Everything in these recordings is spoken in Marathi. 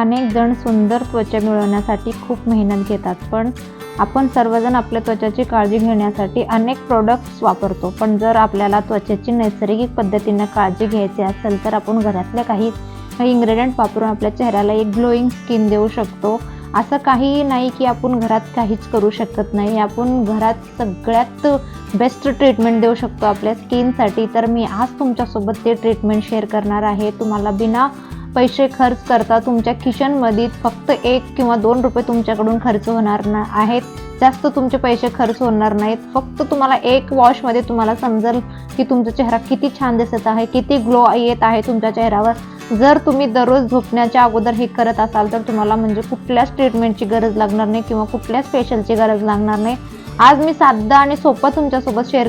अनेक जण सुंदर त्वचा मिळवण्यासाठी खूप मेहनत घेतात. पण आपण सर्वजण आपल्या त्वचाची काळजी घेण्यासाठी अनेक प्रोडक्ट्स वापरतो. पण जर आपल्याला त्वचेची नैसर्गिक पद्धतीने काळजी घ्यायची असेल तर आपण घरातल्या काही इंग्रेडियंट इन्ग्रेडियंट वापरून आपल्या चेहऱ्याला एक ग्लोईंग स्किन देऊ शकतो. असं काहीही नाही की आपण घरात काहीच करू शकत नाही. आपण घरात सगळ्यात बेस्ट ट्रीटमेंट देऊ शकतो आपल्या स्किनसाठी तर मी आज तुमच्यासोबत ते ट्रीटमेंट शेअर करणार आहे. तुम्हाला बिना पैसे खर्च करता तुमच्या खिशनमध्ये फक्त एक किंवा दोन रुपये तुमच्याकडून खर्च होणार ना आहेत. जास्त तुमचे पैसे खर्च होणार नाहीत. फक्त तुम्हाला एक वॉशमध्ये तुम्हाला समजेल की तुमचा चेहरा किती छान दिसत आहे किती ग्लो येत आहे तुमच्या चेहऱ्यावर. जर तुम्ही दररोज झोपण्याच्या अगोदर हे करत असाल तर तुम्हाला म्हणजे कुठल्याच ट्रीटमेंटची गरज लागणार नाही किंवा कुठल्याच फेशियलची गरज लागणार नाही. आज मी साधा आणि सोपं तुमच्यासोबत शेअर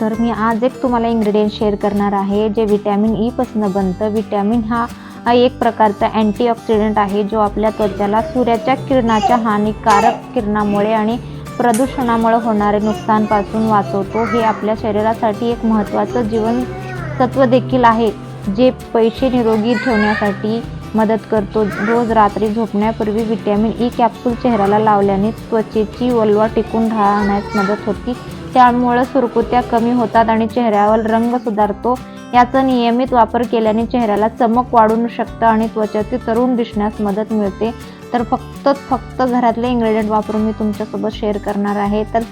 तर मी आज एक तुम्हाला इन्ग्रेडियंट शेअर करणार आहे जे विटॅमिन ईपासून e बनतं. विटॅमिन हा हा एक प्रकारचा अँटीऑक्सिडंट आहे जो आपल्या त्वचाला सूर्याच्या किरणाच्या हानिकारक किरणामुळे आणि प्रदूषणामुळे होणारे नुकसानपासून वाचवतो. हे आपल्या शरीरासाठी एक महत्त्वाचं जीवनसत्व देखील आहे जे पैसे निरोगी ठेवण्यासाठी मदत करतो. रोज रात्री झोपण्यापूर्वी विटॅमिन ई कॅप्सूल चेहऱ्याला लावल्याने त्वचेची वलवा टिकून राहण्यास मदत होती. त्यामुळे सुरकुत्या कमी होतात आणि चेहऱ्यावर रंग सुधारतो. याचा नियमित वापर केल्याने चेहऱ्याला चमक वाढू शकतं आणि त्वचाचे तरुण दिसण्यास मदत मिळते. तर फक्त फक्त घरातले इंग्रेडियंट वापरून मी तुमच्यासोबत शेअर करणार आहे. तर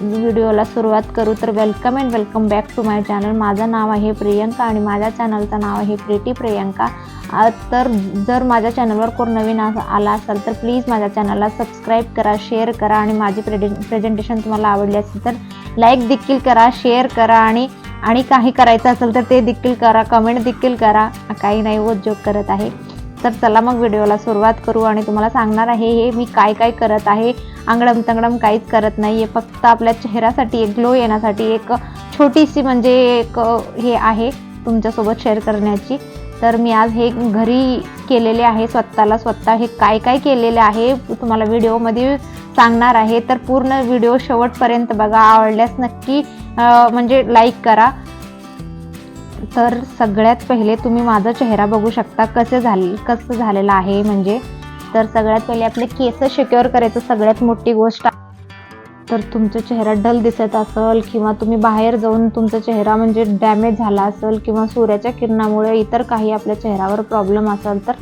व्हिडिओला सुरुवात करू. तर welcome and welcome back to my channel माझं नाव आहे प्रियंका आणि माझ्या चॅनलचं नाव आहे प्रिटी प्रियंका. तर जर माझ्या चॅनलवर कोण नवीन आ- आला असाल तर प्लीज माझ्या चॅनलला सबस्क्राईब करा शेअर करा आणि माझी प्रेडे प्रेझेंटेशन तुम्हाला आवडली असेल तर लाईक देखील करा शेअर करा आणि आणि काही करायचं असेल तर ते देखील करा कमेंट देखील करा. काही नाही वो जोक करत आहे. तर चला मग व्हिडिओला सुरुवात करू आणि तुम्हाला सांगणार आहे हे मी काय काय करत आहे. आंगडम तंगडम काहीच करत नाही आहे फक्त आपल्या चेहऱ्यासाठी एक ग्लो येण्यासाठी एक छोटीशी म्हणजे एक हे आहे तुमच्यासोबत शेअर करण्याची. तर मी आज हे घरी केलेले आहे स्वतःला स्वतः हे काय काय केलेले आहे तुम्हाला व्हिडिओमध्ये सांगणार आहे तर पूर्ण व्हिडिओ शेवटपर्यंत बघा आवडल्यास नक्की म्हणजे लाईक करा तर सगळ्यात पहिले तुम्ही माझा चेहरा बघू शकता कसे झाले कसं झालेलं आहे म्हणजे तर सगळ्यात पहिले आपले केस सिक्युअर करायचं सगळ्यात मोठी गोष्ट आहे. तर तुमचा चेहरा डल दिसत असेल किंवा तुम्ही बाहेर जाऊन तुमचा चेहरा म्हणजे डॅमेज झाला असेल किंवा सूर्याच्या किरणामुळे इतर काही आपल्या चेहऱ्यावर प्रॉब्लेम असेल तर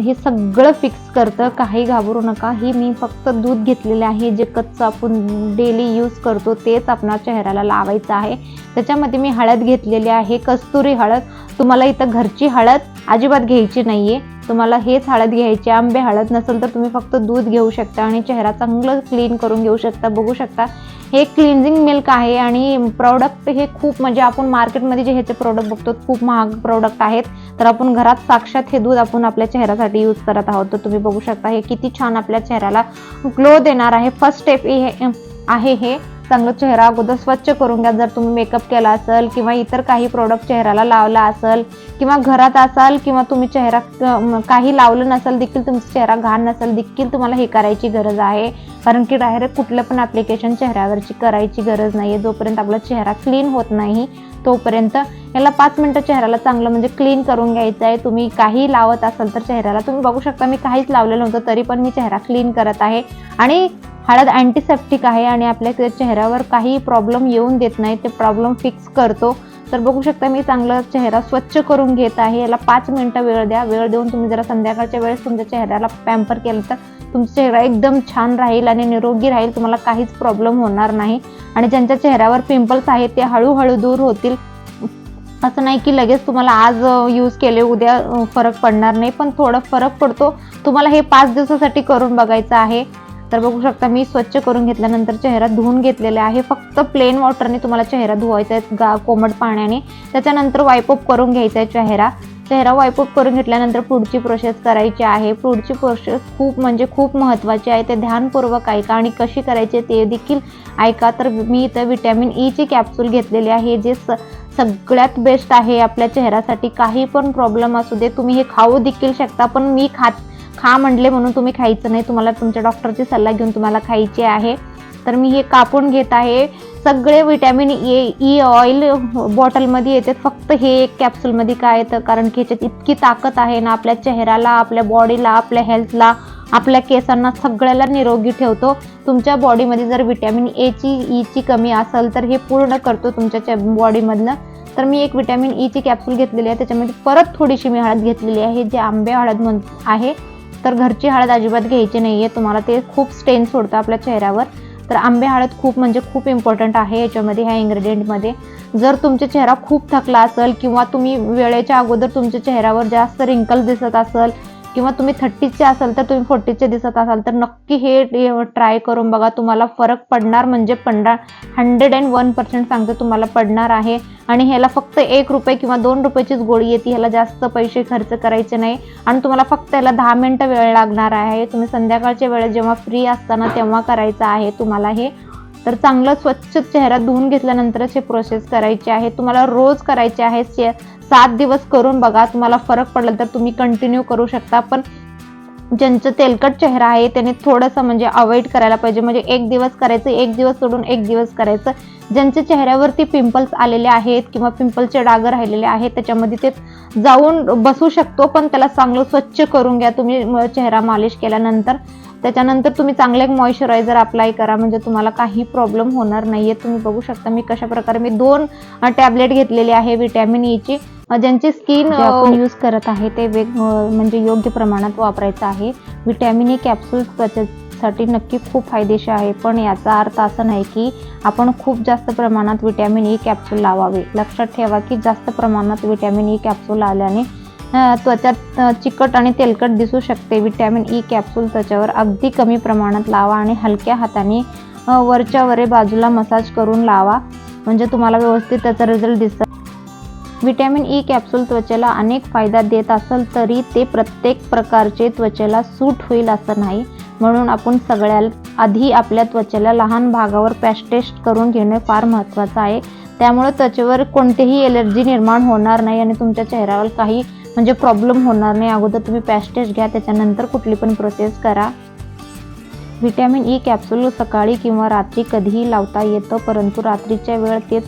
हे सगळं फिक्स करतं. काही घाबरू नका. ही मी फक्त दूध घेतलेले आहे. जे कच्चं आपण डेली यूज करतो तेच आपणा चेहऱ्याला लावायचं आहे. त्याच्यामध्ये मी हळद घेतलेली आहे. कस्तुरी हळद. तुम्हाला इथं घरची हळद अजिबात घ्यायची नाही आहे तुम्हाला हेच हळद घ्यायची आंबे हळद नसेल तर तुम्ही फक्त दूध घेऊ शकता आणि चेहरा चांगलं क्लीन करून घेऊ शकता बघू शकता. हे क्लिन्झिंग मिल्क आहे आणि प्रॉडक्ट हे खूप म्हणजे आपण मार्केटमध्ये जे ह्याचे प्रोडक्ट बघतो खूप महाग प्रोडक्ट आहेत. तर आपण घरात साक्षात हे दूध आपण आपल्या चेहऱ्यासाठी यूज करत आहोत. तर तुम्ही बघू शकता हे किती छान आपल्या चेहऱ्याला ग्लो देणार आहे. फर्स्ट स्टेप हे आहे हे. चांगलं चेहरा अगोदर स्वच्छ करून घ्या. जर तुम्ही मेकअप केला असेल किंवा इतर काही प्रोडक्ट चेहऱ्याला लावला असेल किंवा घरात असाल किंवा तुम्ही चेहरा काही लावलं नसेल देखील तुमचा चेहरा घाण नसेल देखील तुम्हाला हे करायची गरज आहे. कारण की डायरेक्ट कुठलं पण ॲप्लिकेशन चेहऱ्यावरची करायची गरज नाही आहे जोपर्यंत आपला चेहरा क्लीन होत नाही तोपर्यंत याला पाच मिनटं चेहऱ्याला चांगलं म्हणजे क्लीन करून घ्यायचं आहे तुम्ही काही लावत असाल तर चेहऱ्याला तुम्ही बघू शकता मी काहीच लावलेलं नव्हतं तरी पण मी चेहरा क्लीन करत आहे. आणि हळद अँटीसेप्टिक आहे आणि आपल्या चेहऱ्यावर काही प्रॉब्लेम येऊन देत नाही ते प्रॉब्लेम फिक्स करतो. तर बघू शकता मी चांगला चेहरा स्वच्छ करून घेत आहे. याला पाच मिनटं वेळ द्या. वेळ देऊन तुम्ही जरा संध्याकाळच्या वेळेस तुमच्या चेहऱ्याला पॅम्पर केलं तर तुमचा चेहरा एकदम छान राहील आणि निरोगी राहील तुम्हाला काहीच प्रॉब्लेम होणार नाही. आणि ज्यांच्या चेहऱ्यावर पिंपल्स आहेत ते हळूहळू दूर होतील. असं नाही की लगेच तुम्हाला आज यूज केले उद्या फरक पडणार नाही पण थोडं फरक पडतो. तुम्हाला हे पाच दिवसासाठी करून बघायचं आहे. तर बघू शकता मी स्वच्छ करून घेतल्यानंतर चेहरा धुवून घेतलेला आहे. फक्त प्लेन वॉटरने तुम्हाला चेहरा धुवायचा आहे गा कोमट पाण्याने. त्याच्यानंतर वाईपअप करून घ्यायचा आहे चेहरा. चेहरा वाईपअप करून घेतल्यानंतर पुढची प्रोसेस करायची आहे. पुढची प्रोसेस खूप म्हणजे खूप महत्त्वाची आहे. ते ध्यानपूर्वक ऐका आणि कशी करायची ते देखील ऐका. तर मी इथं विटॅमिन ईची कॅप्सूल घेतलेली आहे जे स सगळ्यात बेस्ट आहे आपल्या चेहऱ्यासाठी. काही पण प्रॉब्लेम असू दे तुम्ही हे खाऊ देखील शकता पण मी खात खा म्हणले म्हणून तुम्ही खायचं नाही. तुम्हाला तुमच्या डॉक्टरची सल्ला घेऊन तुम्हाला खायची आहे. तर मी हे कापून घेत आहे. सगळे विटॅमिन ए ई ऑइल बॉटलमध्ये येते फक्त हे एक कॅप्सूलमध्ये काय येतं? कारण की ह्याच्यात इतकी ताकद आहे ना आपल्या चेहऱ्याला आपल्या बॉडीला आपल्या हेल्थला आपल्या केसांना सगळ्याला निरोगी ठेवतो. तुमच्या बॉडीमध्ये जर विटॅमिन एची ईची कमी असेल तर हे पूर्ण करतो तुमच्या बॉडीमधलं तर मी एक विटॅमिन ईची कॅप्सूल घेतलेली आहे. त्याच्यामध्ये परत थोडीशी मी हळद घेतलेली आहे. जे आंबे हळद म्हण आहे. तर घरची हळद अजिबात घ्यायची नाही आहे तुम्हाला ते खूप स्टेन सोडतं आपल्या चेहऱ्यावर. तर आंबे हळद खूप म्हणजे खूप इम्पॉर्टंट आहे याच्यामध्ये ह्या इन्ग्रेडियंटमध्ये जर तुमचा चेहरा खूप थकला असेल किंवा तुम्ही वेळेच्या अगोदर तुमच्या चेहऱ्यावर जास्त रिंकल दिसत असेल किंवा तुम्ही थर्टीचे असाल तर तुम्ही फोर्टीचे दिसत असाल तर नक्की हे ट्राय करून बघा. तुम्हाला फरक पडणार म्हणजे पडणार हंड्रेड अँड वन पर्सेंट सांगते तुम्हाला पडणार आहे. आणि ह्याला फक्त एक रुपये किंवा दोन रुपयाचीच गोळी येते. ह्याला जास्त पैसे खर्च करायचे नाही. आणि तुम्हाला फक्त याला दहा मिनटं वेळ लागणार आहे. तुम्ही संध्याकाळच्या वेळेत जेव्हा फ्री असताना तेव्हा करायचं आहे तुम्हाला हे. तर चांगलं स्वच्छ चेहरा धुवून घेतल्यानंतरच हे प्रोसेस करायची आहे. तुम्हाला रोज करायचे आहे सात दिवस करून बघा तुम्हाला फरक पडला तर तुम्ही कंटिन्यू करू शकता. पण ज्यांचं तेलकट चेहरा आहे त्याने थोडंसं म्हणजे अवॉइड करायला पाहिजे. म्हणजे एक दिवस करायचं एक दिवस सोडून एक दिवस करायचं. ज्यांच्या चेहऱ्यावरती पिंपल्स आलेले आहेत किंवा पिंपलचे डाग राहिलेले आहेत त्याच्यामध्ये ते जाऊन बसू शकतो पण त्याला चांगलं स्वच्छ करून घ्या. तुम्ही चेहरा मालिश केल्यानंतर. त्याच्यानंतर तुम्ही चांगलं एक मॉइश्चरायझर अप्लाय करा. म्हणजे तुम्हाला काही प्रॉब्लेम होणार नाहीये. तुम्ही बघू शकता मी कशा प्रकारे मी दोन टॅबलेट घेतलेले आहे विटॅमिन ईची ज्यांची स्किन आपण यूज करत आहे ते वेग म्हणजे योग्य प्रमाणात वापरायचं आहे. विटॅमिन ई कॅप्सूल त्वचेसाठी नक्की खूप फायदेशीर आहे. पण याचा अर्थ असा नाही की आपण खूप जास्त प्रमाणात विटॅमिन ई कॅप्सूल लावावे. लक्षात ठेवा की जास्त प्रमाणात विटॅमिन ई कॅप्सूल लावल्याने त्वचात त्वचा चिकट आणि तेलकट दिसू शकते. विटॅमिन ई कॅप्सूल त्वचेवर अगदी कमी प्रमाणात लावा आणि हलक्या हाताने वरच्या वरे बाजूला मसाज करून लावा. म्हणजे तुम्हाला व्यवस्थित त्याचा रिझल्ट दिसत विटॅमिन ई कॅप्सूल त्वचेला अनेक फायदा देत असेल तरी ते प्रत्येक प्रकारचे त्वचेला सूट होईल असं नाही. म्हणून आपण सगळ्या आधी आपल्या त्वचेला लहान भागावर पॅश टेस्ट करून घेणे फार महत्त्वाचं आहे. त्यामुळे त्वचेवर कोणतेही एलर्जी निर्माण होणार नाही आणि तुमच्या चेहऱ्यावर काही म्हणजे प्रॉब्लेम होणार नाही. अगोदर तुम्ही पॅस्टेज टेस्ट घ्या त्याच्यानंतर कुठली पण प्रोसेस करा. व्हिटॅमिन ई कॅप्सूल सकाळी किंवा रात्री कधीही लावता येतं परंतु रात्रीच्या वेळ ते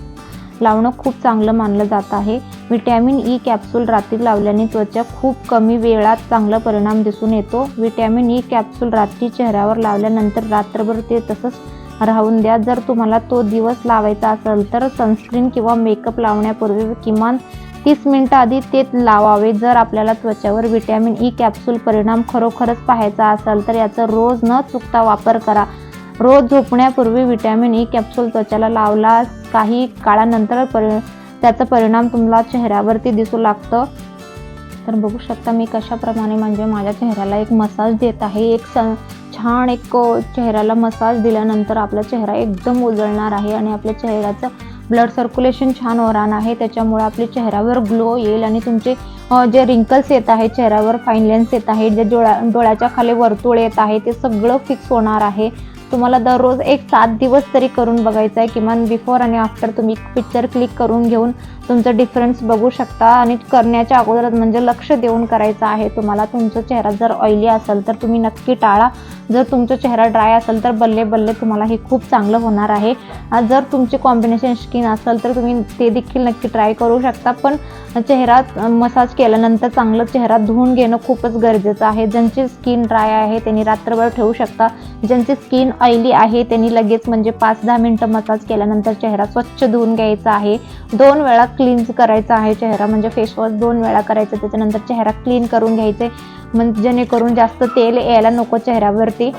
लावणं खूप चांगलं मानलं जात आहे. व्हिटॅमिन ई कॅप्सूल रात्री लावल्याने त्वचा खूप कमी वेळात चांगला परिणाम दिसून येतो. व्हिटॅमिन ई कॅप्सूल रात्री चेहऱ्यावर लावल्यानंतर रात्रभर ते तसंच राहून द्या. जर तुम्हाला तो दिवस लावायचा असेल तर सनस्क्रीन किंवा मेकअप लावण्यापूर्वी किमान तीस मिनटं आधी ते लावावे. जर आपल्याला त्वचेवर विटॅमिन ई कॅप्सूल परिणाम खरोखरच पाहायचा असेल तर याचा रोज न चुकता वापर करा. रोज झोपण्यापूर्वी विटॅमिन ई कॅप्सूल त्वचेला लावला काही काळानंतर परि त्याचा परिणाम तुम्हाला चेहऱ्यावरती दिसू लागतं. तर बघू शकता मी कशाप्रमाणे म्हणजे माझ्या चेहऱ्याला एक मसाज देत आहे. एक स छान एक चेहऱ्याला मसाज दिल्यानंतर आपला चेहरा एकदम उजळणार आहे आणि आपल्या चेहऱ्याचं ब्लड सर्क्युलेशन छान होणार आहे त्याच्यामुळे आपल्या चेहऱ्यावर ग्लो येईल आणि तुमचे जे रिंकल्स येत आहे चेहऱ्यावर फाईन लेन्स येत आहेत जे डोळ्या डोळ्याच्या खाली वर्तुळ येत आहे ते सगळं फिक्स होणार आहे. तुम्हाला दररोज एक सात दिवस तरी करून बघायचं आहे किमान बिफोर आणि आफ्टर तुम्ही पिक्चर क्लिक करून घेऊन तुमचं डिफरन्स बघू शकता. आणि करण्याच्या अगोदर म्हणजे लक्ष देऊन करायचं आहे तुम्हाला. तुमचा चेहरा जर ऑइली असेल तर तुम्ही नक्की टाळा. जर तुमचा चेहरा ड्राय असेल तर बल्ले बल्ले तुम्हाला हे खूप चांगलं होणार आहे. जर तुमची कॉम्बिनेशन स्किन असेल तर तुम्ही ते देखील नक्की ट्राय करू शकता. पण चेहरा मसाज केल्यानंतर चांगलं चेहरा धुवून घेणं खूपच गरजेचं आहे. ज्यांची स्किन ड्राय आहे त्यांनी रात्रभर ठेवू शकता. ज्यांची स्किन ऑइली आहे. त्यांनी लगेच म्हणजे पाच दहा मिनटं मसाज केल्यानंतर चेहरा स्वच्छ धुवून घ्यायचा आहे. दोन वेळा क्लीन्स करायचा आहे चेहरा. म्हणजे फेसवॉश दोन वेळा करायचं. त्याच्यानंतर चेहरा क्लीन करून घ्यायचे. म्हणजे जेणेकरून जास्त तेल यायला नको चेहऱ्यावरती.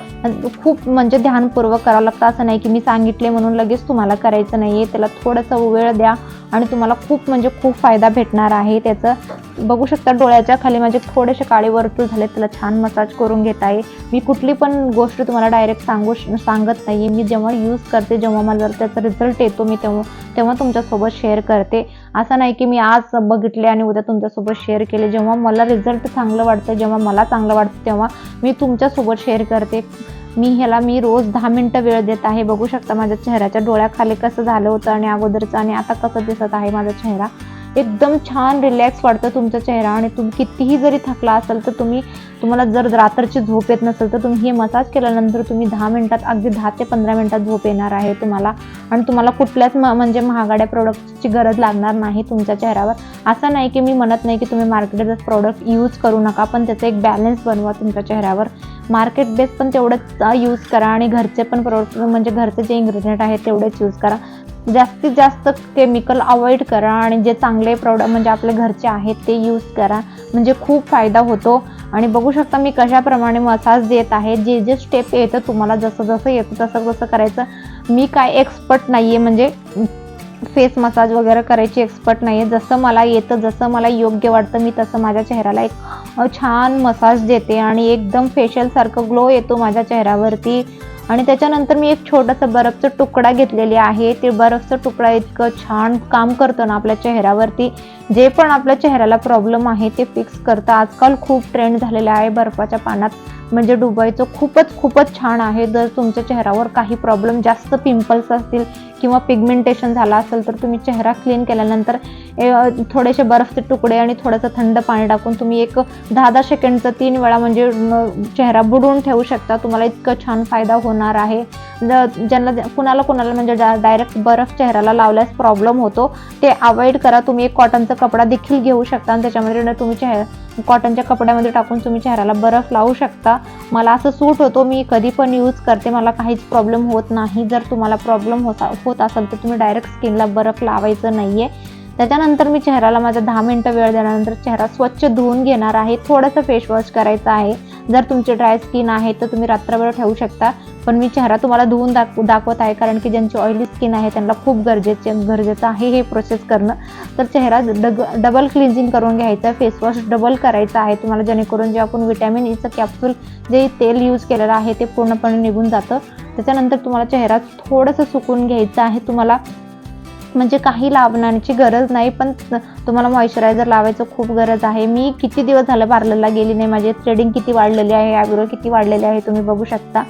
खूप म्हणजे ध्यानपूर्वक करावं लागतं. असं नाही की मी सांगितले म्हणून लगेच तुम्हाला करायचं नाही आहे त्याला थोडंसं वेळ द्या आणि तुम्हाला खूप म्हणजे खूप फायदा भेटणार आहे. त्याचं बघू शकता डोळ्याच्या खाली माझे थोडेसे काळे वर्तुळ झाले त्याला छान मसाज करून घेत आहे. मी कुठली पण गोष्ट तुम्हाला डायरेक्ट सांगू सांगत नाही मी जेव्हा यूज करते जेव्हा मला त्याचा रिझल्ट येतो मी तेव्हा तेव्हा तुमच्यासोबत शेअर करते. असं नाही की मी आज बघितले आणि उद्या तुमच्यासोबत शेअर केले. जेव्हा मला रिझल्ट चांगलं वाटतं जेव्हा मला चांगलं वाटतं तेव्हा मी तुमच्यासोबत शेअर करते. मी ह्याला मी रोज दहा मिनटं वेळ देत आहे. बघू शकता माझ्या चेहऱ्याच्या डोळ्याखाली कसं झालं होतं आणि अगोदरचं आणि आता कसं दिसत आहे माझा चेहरा. एकदम छान रिलॅक्स वाटतं तुमचा चेहरा आणि तुम्ही कितीही जरी थकला असाल तर तुम्ही तुम्हाला जर रात्रची झोप येत नसेल तर तुम्ही हे मसाज केल्यानंतर तुम्ही दहा मिनिटात अगदी दहा ते पंधरा मिनिटात झोप येणार आहे तुम्हाला. आणि तुम्हाला कुठल्याच म- म्हणजे महागड्या प्रोडक्टची गरज लागणार नाही तुमच्या चेहऱ्यावर. असं नाही की मी म्हणत नाही की तुम्ही मार्केटचा प्रोडक्ट यूज करू नका पण त्याचा एक बॅलन्स बनवा तुमच्या चेहऱ्यावर. मार्केट बेस पण तेवढंच यूज करा आणि घरचे पण प्रोडक्ट म्हणजे घरचे जे इन्ग्रेडियंट आहेत तेवढेच यूज करा. जास्तीत जास्त केमिकल अवॉइड करा आणि जे चांगले प्रॉडक्ट म्हणजे आपले घरचे आहेत ते यूज करा. म्हणजे खूप फायदा होतो. आणि बघू शकता मी कशाप्रमाणे मसाज देत आहे. जे जे स्टेप येतं तुम्हाला जसं जसं येतं तसं तसं करायचं. मी काय एक्सपर्ट नाही आहे म्हणजे फेस मसाज वगैरे करायची एक्सपर्ट नाही आहे जसं मला येतं जसं मला योग्य वाटतं मी तसं माझ्या चेहऱ्याला एक छान मसाज देते. आणि एकदम फेशियलसारखं ग्लो येतो माझ्या चेहऱ्यावरती. आणि त्याच्यानंतर मी एक छोटासा बर्फचा तुकडा घेतलेली आहे. ते बर्फचा तुकडा इतकं छान काम करतो ना आपल्या चेहऱ्यावरती. जे पण आपल्या चेहऱ्याला प्रॉब्लेम आहे ते फिक्स करतं. आजकाल खूप ट्रेंड झालेला आहे बर्फाच्या पाण्यात म्हणजे डुबायचं खूपच खूपच छान आहे. जर तुमच्या चेहऱ्यावर काही प्रॉब्लेम जास्त पिंपल्स असतील किंवा पिगमेंटेशन झालं असेल तर तुम्ही चेहरा क्लीन केल्यानंतर ए, थोडेसे बर्फचे तुकडे आणि थोडंसं थंड पाणी टाकून तुम्ही एक दहा दहा सेकंडचं तीन वेळा म्हणजे चेहरा बुडवून ठेवू शकता. तुम्हाला इतकं छान फायदा होणार आहे. ज- ज्यांना कुणाला कुणाला म्हणजे डायरेक्ट बर्फ चेहऱ्याला लावल्यास प्रॉब्लेम होतो ते अवॉइड करा. तुम्ही एक कॉटनचं कपडा देखील घेऊ शकता आणि त्याच्यामध्ये ना तुम्ही चेहरा कॉटनच्या कपड्यामध्ये टाकून तुम्ही चेहऱ्याला बर्फ लावू शकता. मला असं सूट होतो मी कधी पण यूज करते. मला काहीच प्रॉब्लेम होत नाही. जर तुम्हाला प्रॉब्लेम होता होत असेल तर तुम्ही डायरेक्ट स्किनला बर्फ लावायचं नाही आहे त्याच्यानंतर मी चेहऱ्याला माझा दहा मिनटं वेळ दिल्यानंतर चेहरा स्वच्छ धुवून घेणार आहे. थोडंसं फेस वॉश करायचं आहे. जर तुमची ड्राय स्किन आहे तर तुम्ही रात्रभर ठेवू शकता. पण मी चेहरा तुम्हाला धुवून दाख दाखवत आहे कारण की ज्यांची ऑइली स्किन आहे त्यांना खूप गरजेचे गरजेचं आहे हे प्रोसेस करणं. तर चेहरा डग डबल क्लिन्झिंग करून घ्यायचं फेस वॉश डबल करायचं आहे तुम्हाला जेणेकरून जे आपण विटॅमिन ईचं कॅप्सूल जे तेल यूज केलेलं आहे ते पूर्णपणे निघून जातं. त्याच्यानंतर तुम्हाला चेहरा थोडंसं सुकून घ्यायचं आहे. तुम्हाला म्हणजे काही लावण्याची गरज नाही पण तुम्हाला मॉइश्चरायझर लावायचं खूप गरज आहे. मी किती दिवस झालं पार्लरला गेली नाही माझे थ्रेडिंग किती वाढलेली आहे आयब्रो किती वाढलेले आहे तुम्ही बघू शकता.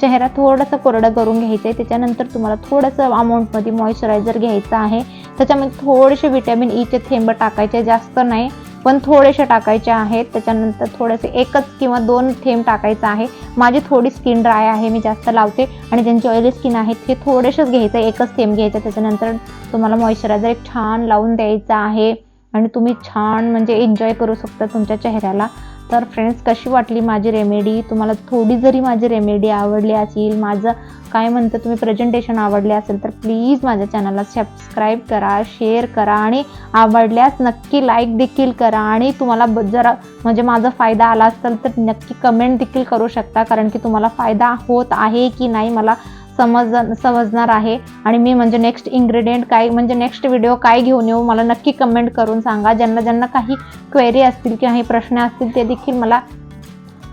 चेहरा थोडंसं कोरडं करून घ्यायचं आहे. त्याच्यानंतर तुम्हाला थोडंसं अमाऊंटमध्ये मॉइश्चरायझर घ्यायचं आहे. त्याच्यामध्ये थोडेसे विटॅमिन ईचे e थेंब टाकायचे जास्त नाही पण थोडेसे टाकायचे आहेत. त्याच्यानंतर थोडेसे एकच किंवा दोन थेंब टाकायचं आहे. माझी थोडी स्किन ड्राय आहे मी जास्त लावते. आणि ज्यांची ऑइली स्किन आहे ते थोडेसेच घ्यायचं एकच थेंब घ्यायचं. त्याच्यानंतर तुम्हाला मॉइश्चरायझर एक छान लावून द्यायचं आहे. आणि तुम्ही छान म्हणजे एन्जॉय करू शकता तुमच्या चेहऱ्याला. तर फ्रेंड्स कशी वाटली माझी रेमेडी तुम्हाला थोडी जरी माझी रेमेडी आवडली असेल माझं काय म्हणतं तुम्ही प्रेझेंटेशन आवडले असेल तर प्लीज माझ्या चॅनलला सबस्क्राईब करा शेअर करा आणि आवडल्यास नक्की लाईक देखील करा आणि तुम्हाला ब- जरा म्हणजे माझा फायदा आला असेल तर नक्की कमेंट देखील करू शकता कारण की तुम्हाला फायदा होत आहे की नाही मला समज समजणार आहे. आणि मी म्हणजे नेक्स्ट इन्ग्रेडियंट काय म्हणजे नेक्स्ट व्हिडिओ काय घेऊन येऊ मला नक्की कमेंट करून सांगा. ज्यांना ज्यांना काही क्वेरी असतील किंवा काही प्रश्न असतील ते देखील मला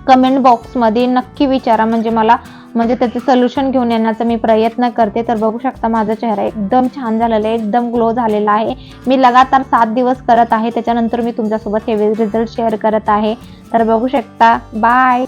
कमेंट बॉक्समध्ये नक्की विचारा. म्हणजे मला म्हणजे त्याचे सोल्युशन घेऊन येण्याचा मी प्रयत्न करते. तर बघू शकता माझा चेहरा एकदम छान झालेला आहे एकदम ग्लो झालेला आहे. मी लगातार सात दिवस करत आहे. त्याच्यानंतर मी तुमच्यासोबत हे रिझल्ट शेअर करत आहे. तर बघू शकता. बाय